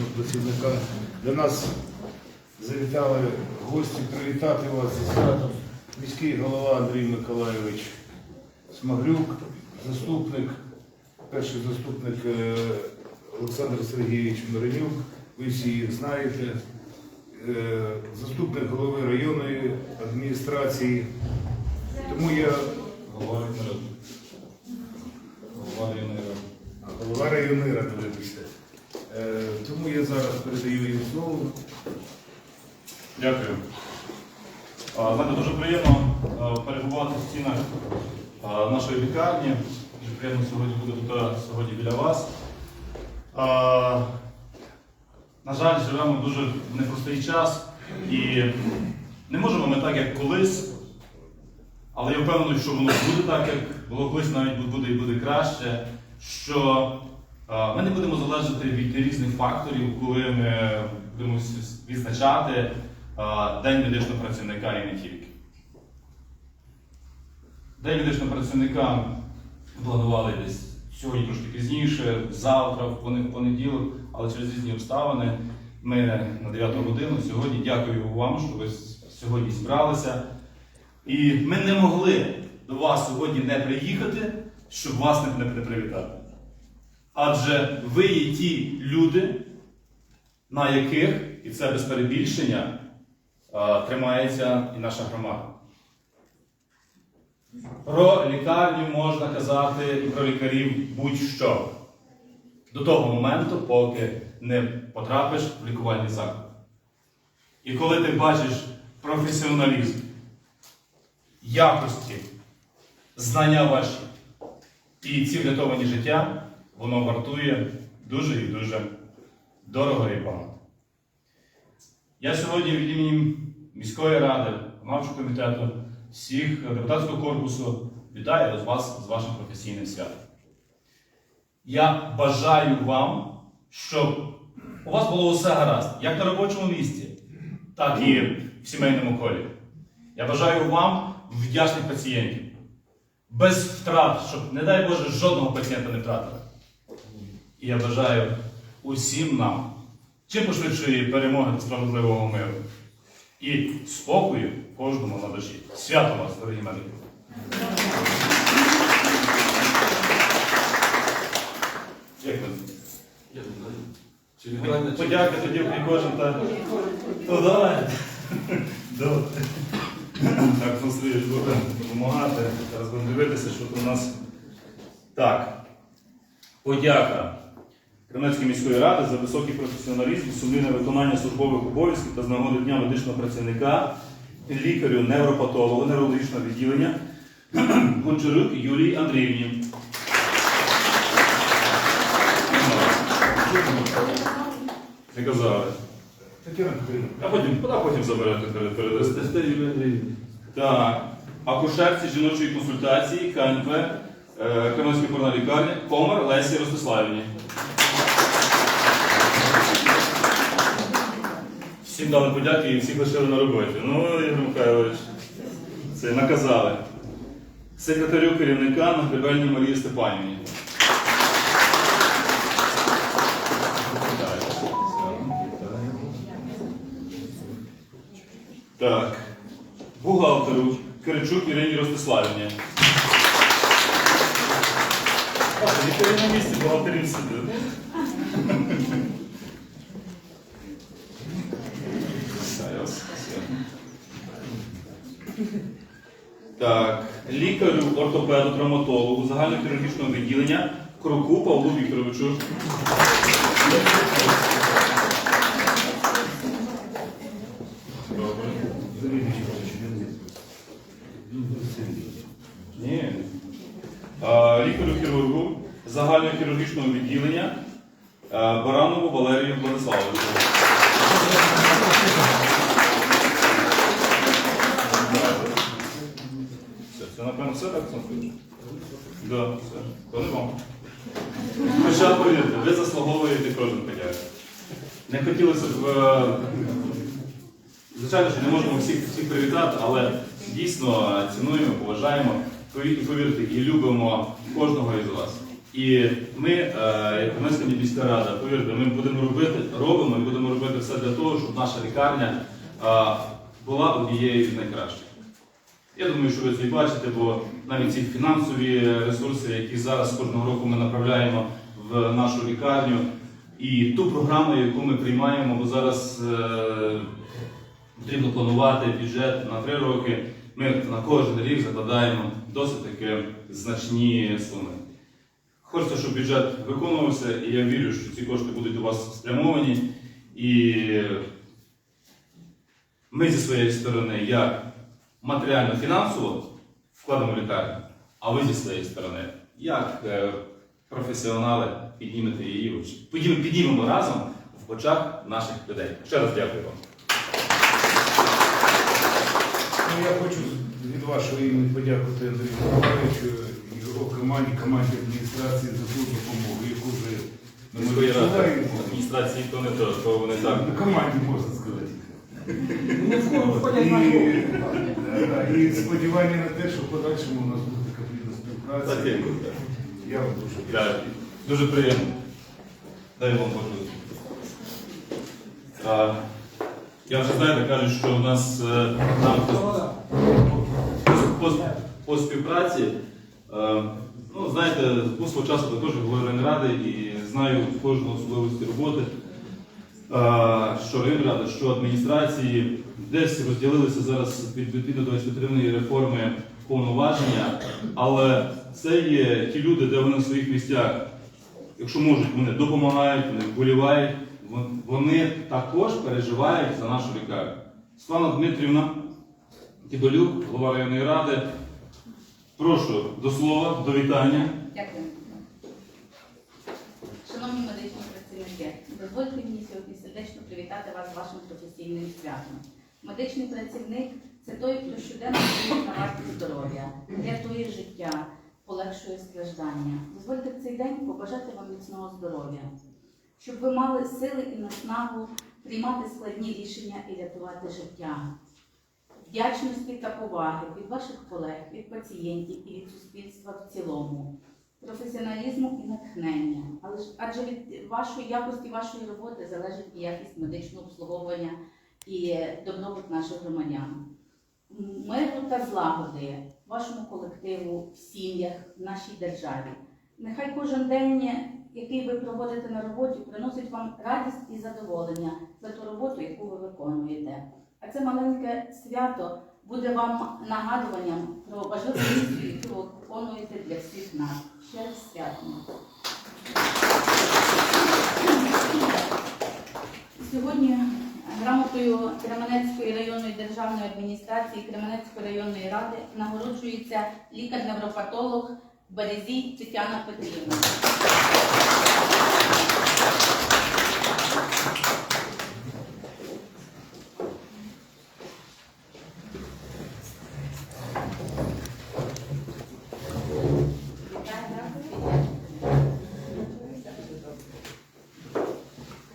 медичного працівника, до нас завітали гості привітати вас зі святом. Міський голова Андрій Миколайович Смагрюк, заступник, перший заступник е, Олександр Сергійович Миренюк, ви всі їх знаєте, Е, заступник голови районної адміністрації. Тому я Голова районера. А, Голова районної ради, Тому я зараз передаю їм слово. Дякую. Знаєте, дуже приємно перебувати в стінах нашої лікарні. Дуже приємно сьогодні бути тут сьогодні біля вас. На жаль, живемо дуже в непростий час і не можемо ми так, як колись, але я впевнений, що воно буде так, як було колись, навіть буде і буде краще. Що ми не будемо залежати від різних факторів, коли ми будемо відзначати День медичного працівника і не тільки. День медичного працівника планували десь сьогодні трошки пізніше, завтра, в понеділок, але через різні обставини ми на 9 годину сьогодні дякую вам, що ви сьогодні зібралися. І ми не могли до вас сьогодні не приїхати, щоб вас не, привітати. Адже ви є ті люди, на яких, і це без перебільшення, тримається і наша громада. Про лікарню можна казати і про лікарів будь-що. До того моменту, поки не потрапиш в лікувальний заклад. І коли ти бачиш професіоналізм, якості, знання ваші і ці врятовані життя, воно вартує дуже і дуже дорого і багато. Я сьогодні від імені міської ради, виконавчого комітету, всіх депутатського корпусу вітаю вас з вашим професійним святом. Я бажаю вам, щоб у вас було усе гаразд, як на робочому місці, так і в сімейному колі. Я бажаю вам вдячних пацієнтів, без втрат, щоб, не дай Боже, жодного пацієнта не втратили. І я бажаю усім нам чим пошвидшої перемоги та справедливого миру і спокою кожному на душі. Свято вас, дорогі медики! Як ви? Я не знаю. Чи лікарня, чи... Подяки тоді прикожен та. То давай. Добре. Так, ну слід буде допомагати. Зараз будемо дивитися, що у нас. Так. Подяка Кременецької міської ради за високий професіоналізм, сумлінне виконання службових обов'язків та з нагоди Дня медичного працівника, лікарю невропатологу неврологічного відділення Гончарук Юлії Андріївні. Не казали. А потім, а потім заберете перед передасте. Так. Акушерці жіночої консультації КНП е, Кременської порна лікарня Комар Лесі Ростиславівні. Всім дали подяки і всіх лишили на роботі. Ну, Ігор Михайлович, це наказали. Секретарю керівника Нагребельній Марії Степанівні. Так. Бухгалтеру Киричук Ірині Ростиславівні. Лікарі на місці, бухгалтерів сидить. Та, я вас спасибо. Так, лікарю, ортопеду, травматологу загальнохірургічного відділення Кроку Павлу Вікторовичу. Добре. Ні. А, лікарю хірургу загального хірургічного відділення а, Баранову Валерію Владиславовичу. Все, це напевно все так Олександр? Да, все. То не вам. Хоча повірте, ви заслуговуєте кожен подяк. Не хотілося б. е, Звичайно, що не можемо всіх, всіх привітати, але дійсно цінуємо, поважаємо, повірте, і любимо кожного із вас. І ми, е, як Кам'янська міська рада, повірте, ми будемо робити, робимо і будемо робити все для того, щоб наша лікарня е, була однією з найкращих. Я думаю, що ви це і бачите, бо навіть ці фінансові ресурси, які зараз кожного року ми направляємо в нашу лікарню, і ту програму, яку ми приймаємо, бо зараз е, потрібно планувати бюджет на три роки. Ми на кожен рік закладаємо досить таки значні суми. Хочеться, щоб бюджет виконувався, і я вірю, що ці кошти будуть у вас спрямовані. І ми зі своєї сторони, як матеріально-фінансово вкладемо лікарню, а ви зі своєї сторони, як е, професіонали, піднімете її, піднімемо разом в очах наших людей. Ще раз дякую вам. Ну, я хочу від вашого імені подякувати Андрію Миколаївичу і його команді, команді адміністрації за ту допомогу, яку вже ми відчуваємо. адміністрації то не то, то вони так. На команді можна сказати. Не входять в наш І, рух. да, да, і сподівання на те, що в подальшому у нас буде така плідна співпраця. Так, дякую. Я вам дуже дякую. Дуже приємно. Дай вам. А, Я вже знаєте, кажуть, що у нас е, там по, по, по співпраці, е, ну, знаєте, був свого часу також голова Районради і знаю кожну особливості роботи, е, що Районради, що адміністрації десь розділилися зараз від- відповідно до адміністративної реформи повноваження, але це є ті люди, де вони на своїх місцях якщо можуть, вони допомагають, вони вболівають, вони також переживають за нашу лікарню. Світлана Дмитрівна Тібалюк, голова районної ради. Прошу до слова, до вітання. Дякую. Шановні медичні працівники, дозвольте мені сьогодні сердечно привітати вас з вашим професійним святом. Медичний працівник це той, хто щоденно на варті здоров'я, рятує життя, полегшує страждання. Дозвольте в цей день побажати вам міцного здоров'я, щоб ви мали сили і наснагу приймати складні рішення і рятувати життя. Вдячності та поваги від ваших колег, від пацієнтів і від суспільства в цілому професіоналізму і натхнення. Але ж адже від вашої якості вашої роботи залежить якість медичного обслуговування і добробут наших громадян. Миру та злагоди вашому колективу, в сім'ях, в нашій державі. Нехай кожен день, який ви проводите на роботі, приносить вам радість і задоволення за ту роботу, яку ви виконуєте. А це маленьке свято буде вам нагадуванням про важливу місію, яку ви виконуєте для всіх нас. Ще раз святом. Сьогодні грамотою Кременецької районної державної адміністрації Кременецької районної ради нагороджується лікар-невропатолог Березій Тетяна Петрівна.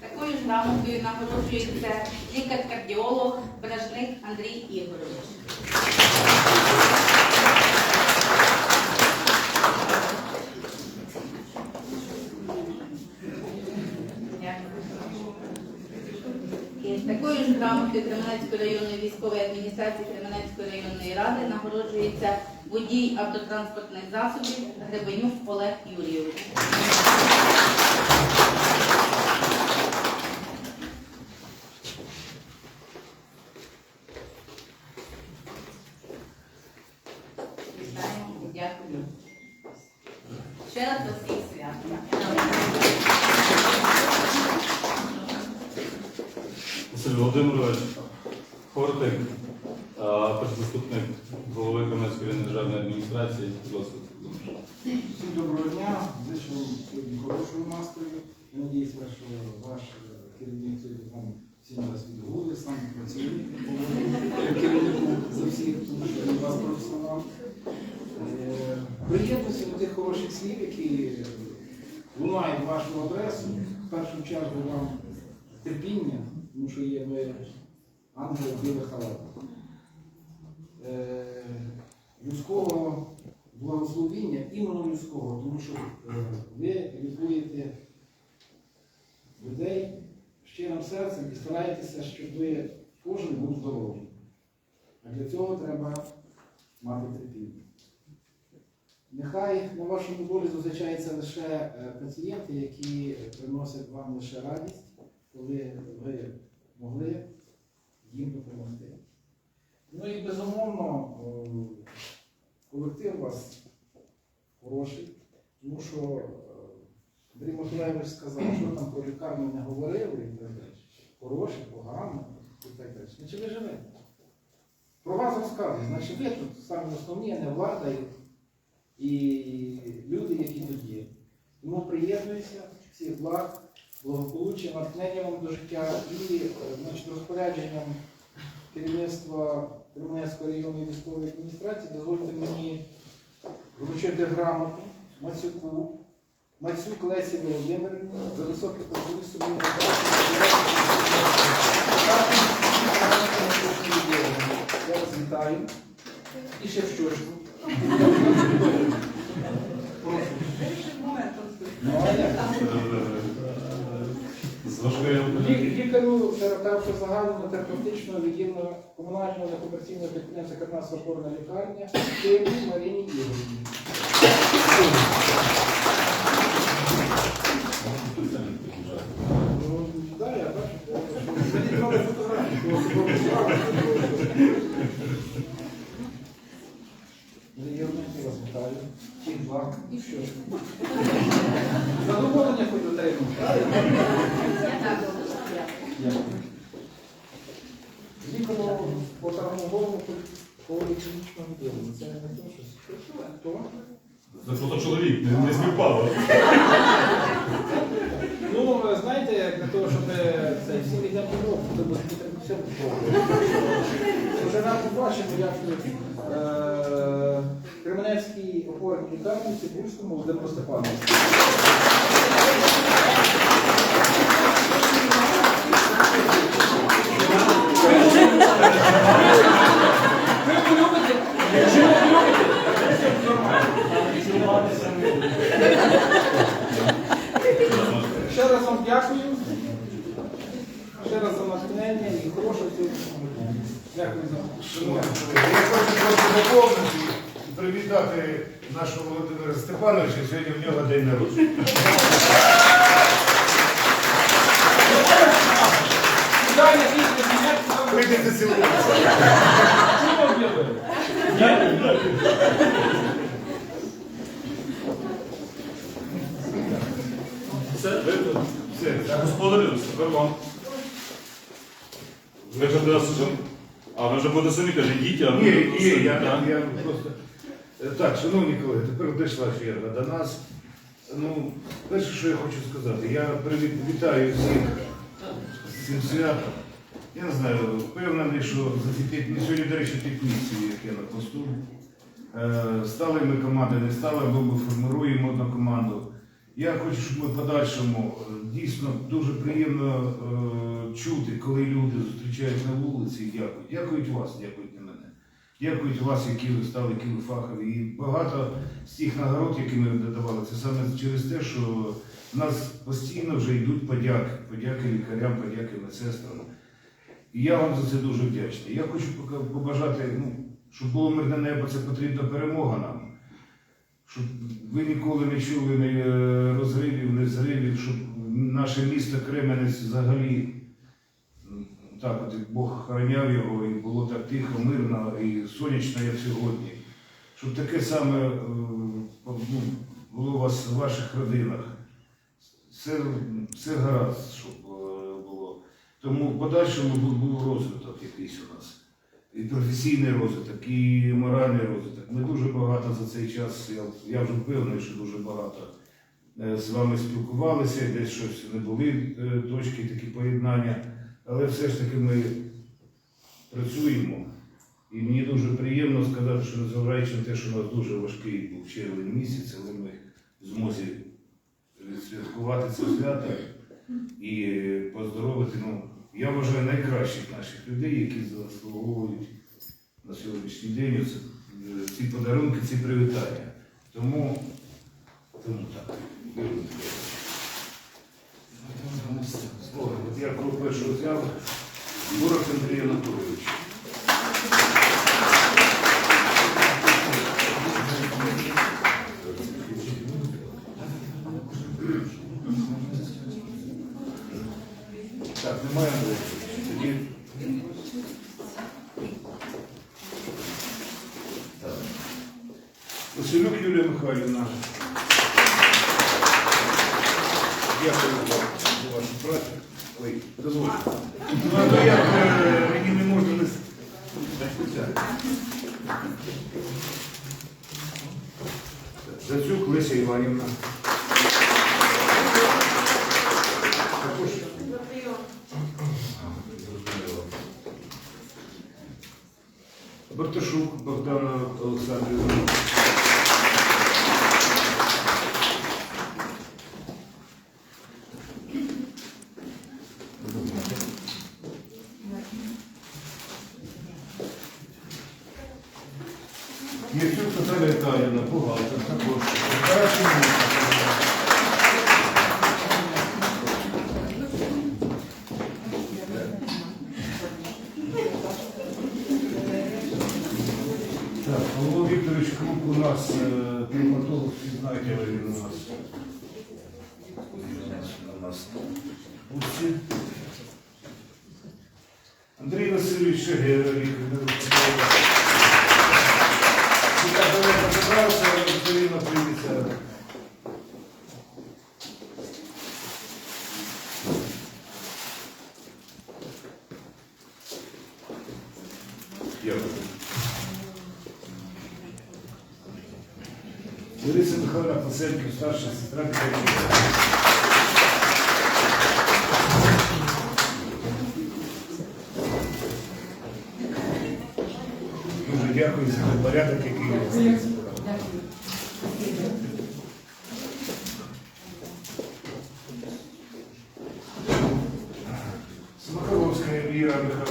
Такою ж грамотою нагороджується лікар-кардіолог Бражник Андрій Ігорович. І такою ж грамотою Кременецької районної військової адміністрації Кременецької районної ради нагороджується водій автотранспортних засобів Гребенюк Олег Юрійович. Дякую. Ще раз до всіх свят. Василь Володимирович, Хортик, а, перший заступник голови Кам'янської районної ласка, Всім доброго дня. Вам сьогодні хорошого настрою. Я надіюся, що ваш е, керівник сьогодні вам всім нас відгули, сам працівник е, керівнику за всіх, тому що він вас професіонал. Е, Приєднуюся до тих хороших слів, які лунають вашу адресу. В першу чергу вам терпіння, тому що є ви ангели в білих халатах. Людського благословіння іменно людського, тому що е, ви лікуєте людей щирим серцем і стараєтеся, щоб кожен був здоровий. А для цього треба мати терпіння. Нехай на вашому долі зустрічаються лише е, пацієнти, які приносять вам лише радість, коли ви могли їм допомогти. Ну і безумовно, колектив у вас хороший, тому що е, Андрій Миколаївич сказав, що там про лікарню не говорили і так далі. Хороше, погано і так далі. Значить, ви живете. Про вас розказують. Значить, ви тут самі основні, не влада і, люди, які тут є. Тому приєднуюся, всіх благ, благополуччя, натхнення вам до життя і е, значить, розпорядженням керівництва Кременецької районної військової адміністрації дозвольте мені вручити грамоту Мацюку, Мацюк Лесі Володимирівні за високе посади собі Я вас вітаю. І ще в щочку. Прошу. Ну, а як? З важкою Лі- Лікарю терапевту загального терапевтичного відділу комунального некомерційного підприємства Карнасова опорна лікарня Києві Маріні Ігорівні. Ну, да, я бачу. я бачу. Зайдіть нові фотографії. Марія Ігорівна, я вас вітаю. Благ. І що? Задоволення хоч отримав. Дуже по травмовому поліклінічному ділу. Це не то, що хто? Це просто чоловік, не, не співпало. Ну, знаєте, як для того, щоб е, це всі йдемо по то буде треба все Вже нам побачимо, як е, Кременецький опорний лікарні Цибульському Володимиру Степановичу. Ще раз вам дякую. Ще раз за натхнення і хорошого сьогоднішнього. Дякую за Шановні привітати нашого Володимира Степановича. Сьогодні в нього день народження. Прийдете. Все, господарю, тепер вам. Ви ж нас. А ви вже будете самі каже, йдіть, а ви Ні, ні, я просто. Е, Так, шановні колеги, тепер дійшла черга до нас. Ну, перше, що я хочу сказати, я вітаю всіх з цим святом. Я не знаю, впевнений, що за ці п'ять сьогодні, до речі, п'ять місяців, як я на посту. Е, Стали ми команди, не стали, бо ми формируємо одну команду. Я хочу, щоб ми в подальшому е, дійсно дуже приємно чути, коли люди зустрічають на вулиці і дякують. Дякують вас, дякують. Дякують вас, які ви стали, які ви фахові. І багато з тих нагород, які ми додавали, це саме через те, що в нас постійно вже йдуть подяки. Подяки лікарям, подяки медсестрам. І я вам за це дуже вдячний. Я хочу побажати, ну, Щоб було мирне небо, це потрібна перемога нам. Щоб ви ніколи не чули ні е, розривів, ні зривів, щоб наше місто Кременець взагалі так, от Бог охороняв його, і було так тихо, мирно і сонячно, як сьогодні. Щоб таке саме е, ну, було у вас в ваших родинах. Все, все гаразд, щоб е, було. Тому в подальшому був, розвиток якийсь у нас. І професійний розвиток, і моральний розвиток. Ми дуже багато за цей час, я, я вже впевнений, що дуже багато е, з вами спілкувалися, десь щось не були точки такі поєднання, але все ж таки ми працюємо. І мені дуже приємно сказати, що незважаючи на те, що у нас дуже важкий був червень місяць, але ми змозі відсвяткувати це свято і поздоровити. Ну, я вважаю найкращих наших людей, які заслуговують на сьогоднішній день ці подарунки, ці привітання. Тому, тому так. Юрій Миколаївич. О, от Я першого взяв. Бурак Андрій Анатолійович. Так, немає Андрія. Тоді. Так. Василюк Юлія Михайлівна. Дякую вам за вашу працю. Ой, дозвольте. Ну, а то як е, мені не можна не... с- Так. Зацюк Леся Іванівна. Також Барташук Богдана Олександрівна. Євчук Наталя Віталіївна, бухгалтер, також. Операційний менеджер. Так, Павло Вікторович Крук у нас е, кліматолог, всі знаєте, але він у нас. Він у нас, у нас в курсі. Андрій Васильович Шегера, лікар. Я далеко забрався, але все рівно прийдеться. Дякую. Лариса Михайловна Пасенків, старша сестра. Дуже дякую за порядок, який ви Смаховська Віра Михайловна.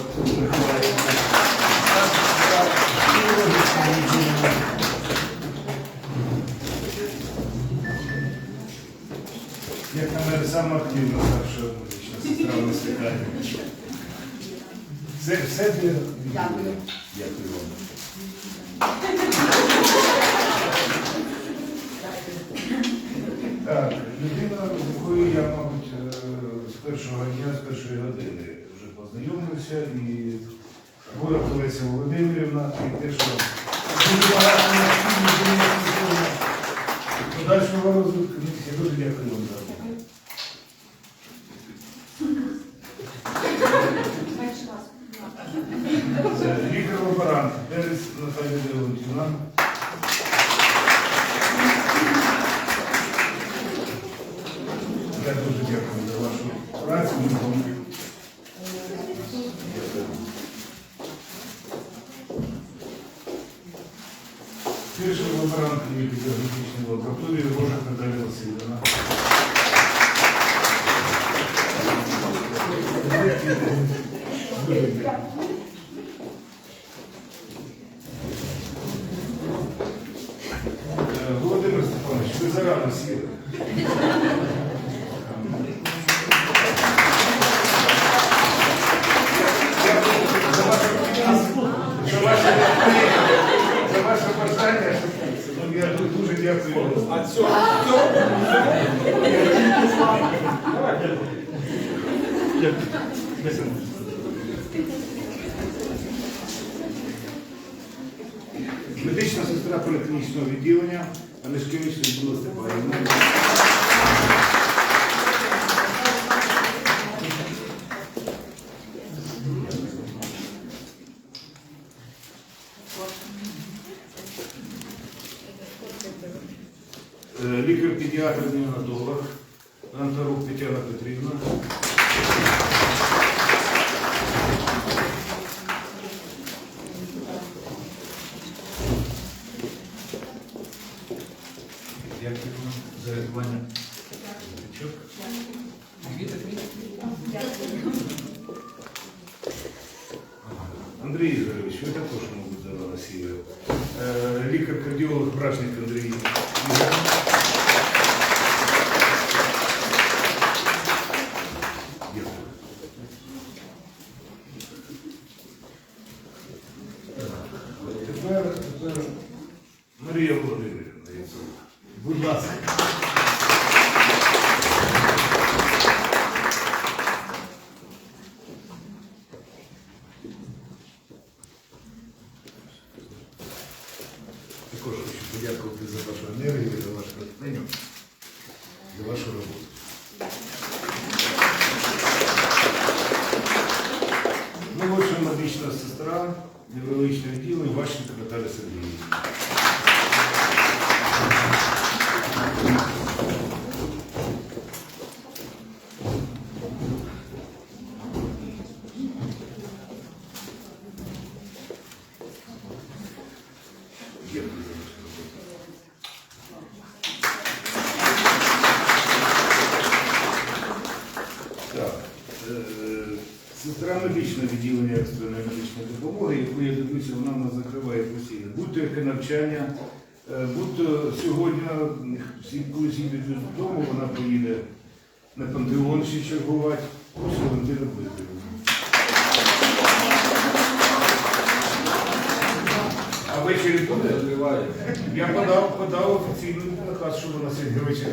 Як на мене сама активна старша музична сестра в світанні. Все, все для... Дякую. Дякую вам. Так, людина, з якою я, мабуть, е, з першого дня, з першої години вже познайомився, і Гора Олеся Володимирівна, і те, що дуже Лікар-педіатр неонатолог Антарук Тетяна Петрівна. Дякую вам за рятування. Дячок. Андрій Ігорович, ви також, мабуть, за Росію. Е, Лікар-кардіолог Брашник Андрій Ігорович. Дякую. Тепер, тепер Марія Володимирівна, Яценко. Будь ласка. Також хочу подякувати за вашу енергію, за ваше натхнення, за вашу роботу. Молодша медична сестра неврологічного відділення Ващенко Наталя Сергіївна. Дякую за вашу роботу. Так. е, Сестра медичного відділення екстреної медичної допомоги, яку я дивлюся, вона нас закриває постійно. Будь-то яке навчання, е, будь-то сьогодні всі колись їдуть додому, вона поїде на пантеон ще чергувати. Ось Валентина Дмитрівна. А ввечері буде? Я подав, подав офіційний наказ, що вона сьогодні ввечері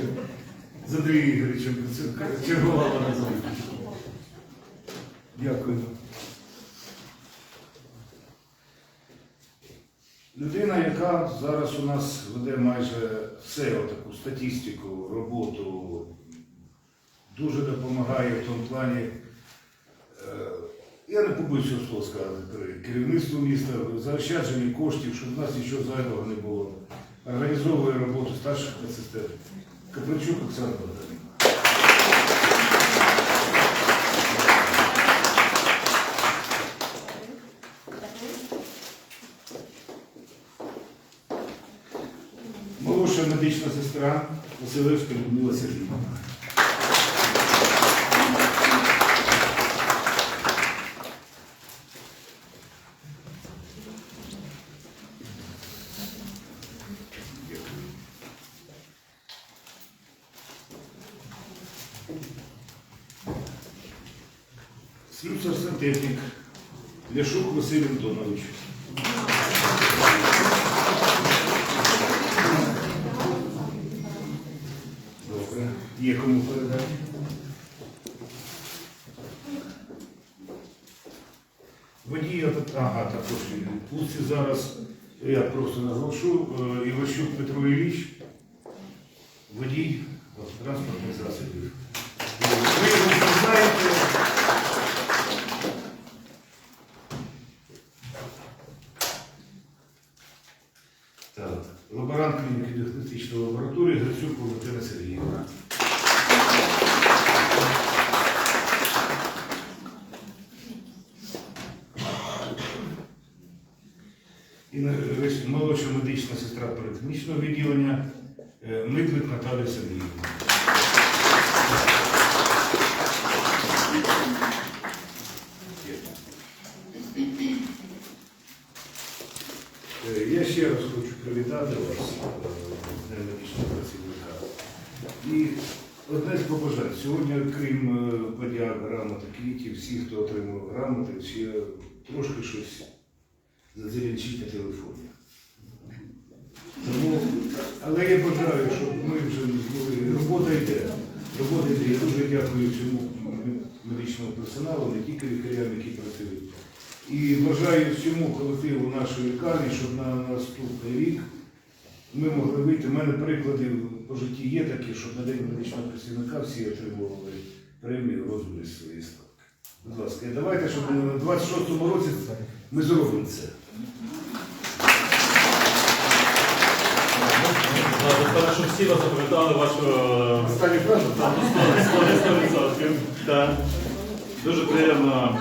з Андрієм Ігоревичем чергувала на зоні. Дякую. Людина, яка зараз у нас веде майже все, таку статистику, роботу, дуже допомагає в тому плані. е, Я не побоюсь цього слова сказати перед керівництвом міста, заощадження коштів, щоб у нас нічого зайвого не було. Організовує роботу старших медсестер. Капричук Оксана Богданівна. Сестра Василевська Людмила Сергійовна. Добре. Є кому передати? Водій, от- ага, також є. В Пулці зараз, я просто наголошу, е, Іващук Петро Ілліч, водій транспортних засобів. Ви його знаєте. Так, лаборант клініки діагностичної лабораторії Грицюк Валентина Сергіївна. І нарешті молодша медична сестра поліклінічного відділення е, Миклик Наталія Сергіївна. Е, Я ще раз хочу привітати вас, е, Днем медичного працівника. І одне з побажань. Сьогодні, крім е, подяк, грамоти, квітів, всі, хто отримав грамоти, ще трошки щось задзеленчить на телефоні. Тому, але я бажаю, щоб ми вже змогли. Робота йде. проводите. Я дуже дякую всьому медичному персоналу, не тільки лікарям, які працюють. І бажаю всьому колективу нашої лікарні, щоб на наступний рік ми могли вийти. У мене приклади по житті є такі, щоб на день медичного працівника всі отримували премію в розмірі своєї ставки. Будь ласка, і давайте, щоб на 26-му році ми зробимо це. Треба, щоб всі вас запам'ятали вашу Останню фразу. 100%. Дуже приємно,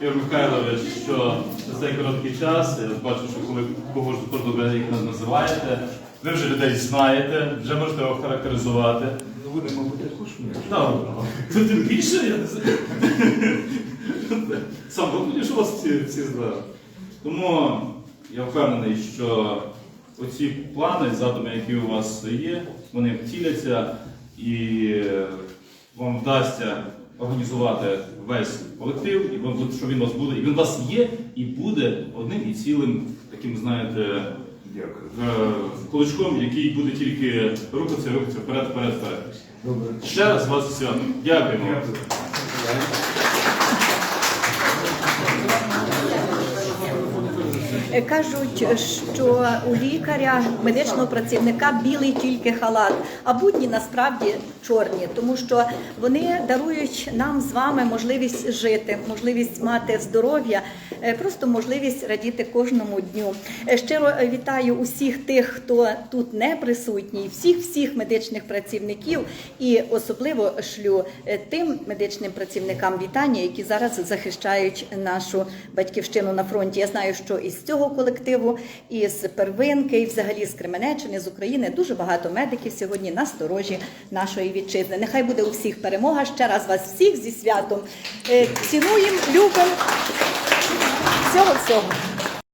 Ігор Михайлович, що за цей короткий час, я бачу, що коли кого ж когось добре їх називаєте, ви вже людей знаєте, вже можете його характеризувати. Ну, ви, мабуть, також то тим більше, я не знаю. Сам думаю, що вас всі, всі знають. Тому я впевнений, що оці плани, задуми, які у вас є, вони втіляться і вам вдасться організувати весь колектив, і вам- що він у вас буде, і він у вас є і буде одним і цілим таким, знаєте, Дякую. е, кулачком, який буде тільки рухатися, рухатися вперед, вперед, вперед. Добре. Ще раз вас свято. Дякуємо. Дякую. Кажуть, що у лікаря, медичного працівника білий тільки халат, а будні насправді чорні, тому що вони дарують нам з вами можливість жити, можливість мати здоров'я, е, просто можливість радіти кожному дню. Е, Щиро вітаю усіх тих, хто тут не присутній, всіх всіх медичних працівників, і особливо шлю е, тим медичним працівникам вітання, які зараз захищають нашу батьківщину на фронті. Я знаю, що із цього колективу, із первинки, і взагалі з Кременеччини, з України дуже багато медиків сьогодні на сторожі нашої вітчизни. Нехай буде у всіх перемога. Ще раз вас всіх зі святом. Е, Цінуємо, любимо. Всього всього.